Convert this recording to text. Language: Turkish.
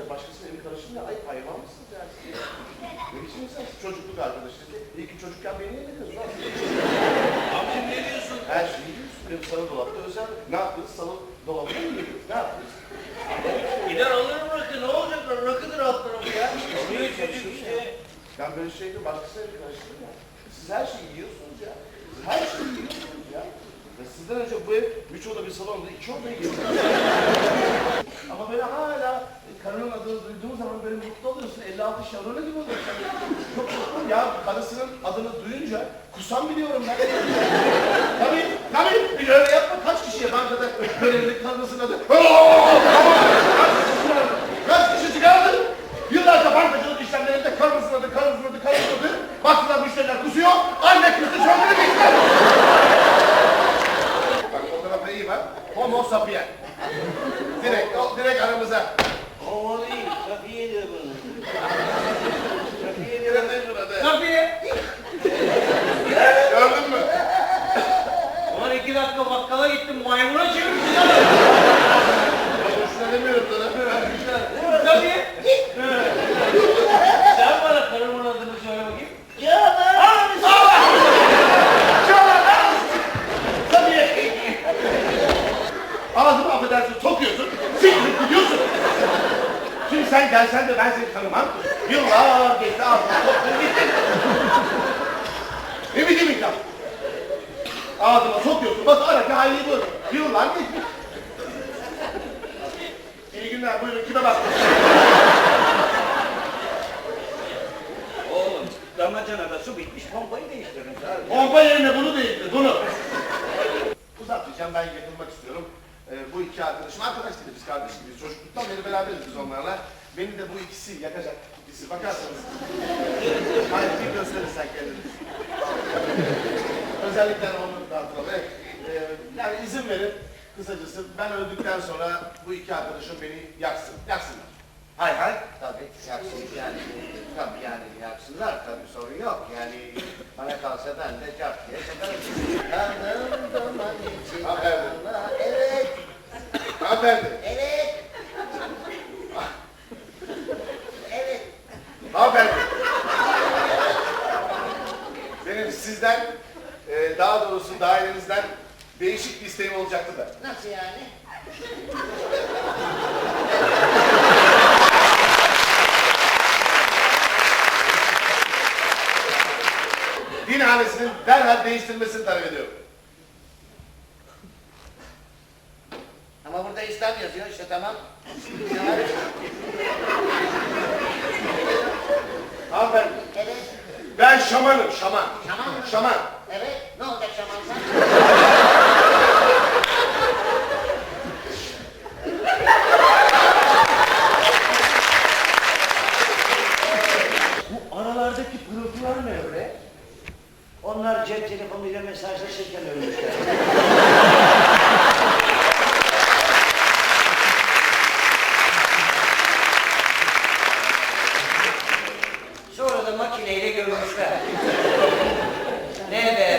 ya başkasının evi karıştırın ya ayıp hayvan mısınız yani? siz? Ne biçim insansınız? Çocukluk arkadaşları. İyi ki çocukken beni yediniz lan. Abicim ne diyorsun? Her şeyi yiyorsun. Benim salon dolapta özel. Ne yaptınız? Salon dolabına mı yediniz? Ne yaptınız? Gider alırım rakı ne olacak? Rakıdır alt tarafı ya. Alıyor çocuk işte. Ben böyle şeyde başkasının evi karıştırırım ya. Siz her şeyi yiyorsunuz ya. Siz her şeyi yiyorsunuz ya. Ve sizden önce bu ev üç oda bir salonda iki odaya girdi. Ama böyle hala karının adını duyduğum zaman böyle mutlu oluyorsun. 56 şavrona gibi oluyorsun. Çok mutluyum ya. Karısının adını duyunca kusam biliyorum ben. tabii, tabii. Öyle yapma. Kaç kişiye bankada görevli karısının adı. Gelsen de ben seni tanımam. Yıllar geçti ağzımı soktun gittin. Ne biçim insan? Ağzıma sokuyorsun, bak ara ki hayli bu. Yıllar geçti. İyi günler, buyurun kime bak. Oğlum damacanada su bitmiş pompayı değiştirin. Pompa yerine bunu değildir, bunu. Uzatmayacağım, ben yakınmak istiyorum. Ee, bu iki arkadaşım, arkadaş değiliz, biz kardeş gibiyiz. Çocukluktan beri beraberiz biz onlarla. Beni de bu ikisi yakacak ikisi. Bakarsanız. Hayır, bir gösterirsen kendini. Özellikle onu dağıtalım. Evet. Ee, yani izin verin, kısacası ben öldükten sonra bu iki arkadaşım beni yaksın, yaksınlar. Hay hay tabii yaksın yani tabii yani yaksınlar tabii sorun yok yani bana kalsa ben de cap diye satarım. Kanım duman için. Allah, evet Hanımefendi, evet hanımefendi. Benim sizden, e, daha doğrusu dairenizden değişik bir isteğim olacaktı da. nasıl yani? Dinhanesinin derhal değiştirilmesini talep ediyorum. Ama burada İslam yazıyor işte tamam. hanımefendi. Evet. Ben şamanım, şaman. Şaman mı? Şaman. Evet. Ne olacak şaman sen? Bu aralardaki pırıltılar ne öyle? Onlar cep telefonuyla mesajlaşırken ölmüşler. makineyle görmüşler. Nerede